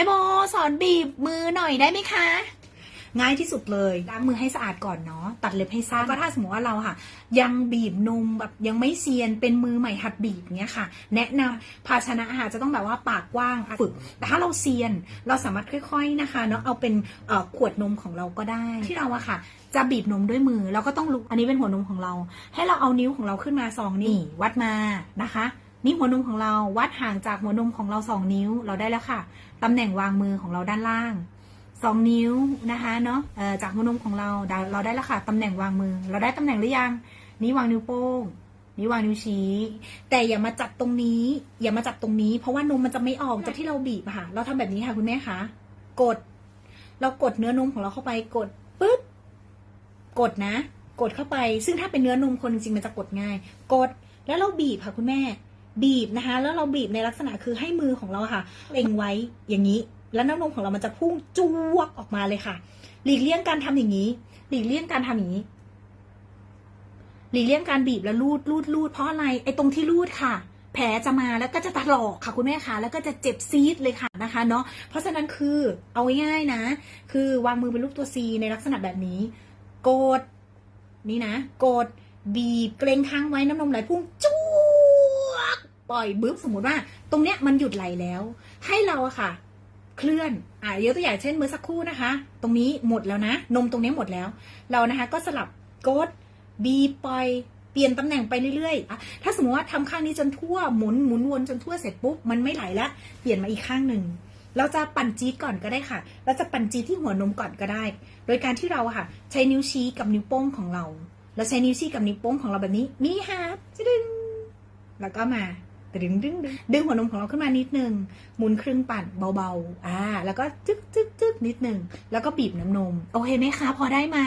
ม่โบสอนบีบมือหน่อยได้ไหมคะ ง่ายที่สุดเลยล้างมือให้สะอาดก่อนเนาะตัดเล็บให้สั้นก็ถ้าสมมติว่าเราค่ะ ยังบีบนมแบบยังไม่เซียนเป็นมือใหม่หัดบีบเนี้ยค่ะ แนะนำภาชนะอาหารจะต้องแบบว่าปากกว้างฝึกแต่ถ้าเราเซียนเราสามารถค่อย ๆนะคะเนาะเอาเป็นขวดนมของเราก็ได้ ที่เราอะค่ะ จะบีบนมด้วยมือเราก็ต้องลุกอันนี้เป็นหัวนมของเรา ให้เราเอานิ้วของเราขึ้นมาสองนิ้ววัดมานะคะ นี่หัวนมของเราวัดห่างจากหัวนมของเราสองนิ้วเราได้แล้วค่ะตำแหน่งวางมือของเราด้านล่างสองนิ้วนะคะเนาะจากหัวนมของเราเราได้แล้วค่ะตำแหน่งวางมือ เราได้ตำแหน่งหรือยังนี่วางนิ้วโป้งนี่วางนิ้วชี้ แต่อย่ามาจับตรงนี้ อย่ามาจับตรงนี้ เพราะว่านมมันจะไม่ออกจากที่เราบีบค่ะ เราทำแบบนี้ค่ะคุณแม่คะกด เรากดเนื้อนมของเราเข้าไปกดปึ๊บกดนะ กดเข้าไป ซึ่งถ้าเป็นเนื้อนมคนจริงๆมันจะกดง่าย กดแล้วเราบีบค่ะคุณแม่ บีบนะคะ แล้วเราบีบในลักษณะคือให้มือของเราค่ะ เล็งไว้อย่างนี้ แล้วน้ำนมของเรามันจะพุ่งจวกออกมาเลยค่ะ หลีกเลี่ยงการทำอย่างนี้ หลีกเลี่ยงการทำอย่างนี้ หลีกเลี่ยงการบีบแล้วลูดลูดลูดเพราะอะไร ไอ้ตรงที่ลูดค่ะ แผลจะมาแล้วก็จะถลอกค่ะคุณแม่คะแล้วก็จะเจ็บซีดเลยค่ะนะคะเนาะ เพราะฉะนั้นคือเอาง่ายๆนะ คือวางมือเป็นรูปตัว C ในลักษณะแบบนี้ กด นี่นะ กดบีบเกรงค้างไว้น้ำนมไหลพุ่งจวก ปล่อยบึ๊บสมมติว่า ตรงเนี้ยมันหยุดไหลแล้ว ให้เราอะค่ะ เคลื่อนอ่ายกตัวอย่างเช่นเมื่อสักครู่นะคะ ตรงนี้หมดแล้วนะ นมตรงนี้หมดแล้ว เรานะคะ ก็สลับกดบีปล่อยเปลี่ยนตำแหน่งไปเรื่อยๆ ถ้าสมมติว่าทำข้างนี้จนทั่วหมุนหมุนวนจนทั่วเสร็จปุ๊บมันไม่ไหลแล้วเปลี่ยนมาอีกข้างหนึ่งเราจะปั่นจี๊ดก่อนก็ได้ค่ะ เราจะปั่นจี๊ดที่หัวนมก่อนก็ได้ โดยการที่เราค่ะ ใช้นิ้วชี้กับนิ้วโป้งของเรา เราใช้นิ้วชี้กับนิ้วโป้งของเราแบบนี้ นี่ฮะจะดึงแล้วก็มา ดึงดึงดึงดึงหัวนมของเราขึ้นมานิดนึงหมุนครึ่งปั่นเบาๆอ่าแล้วก็จึ๊กจึ๊กจึ๊กนิดนึงแล้วก็บีบน้ำนม โอเคไหมคะ พอได้ไหม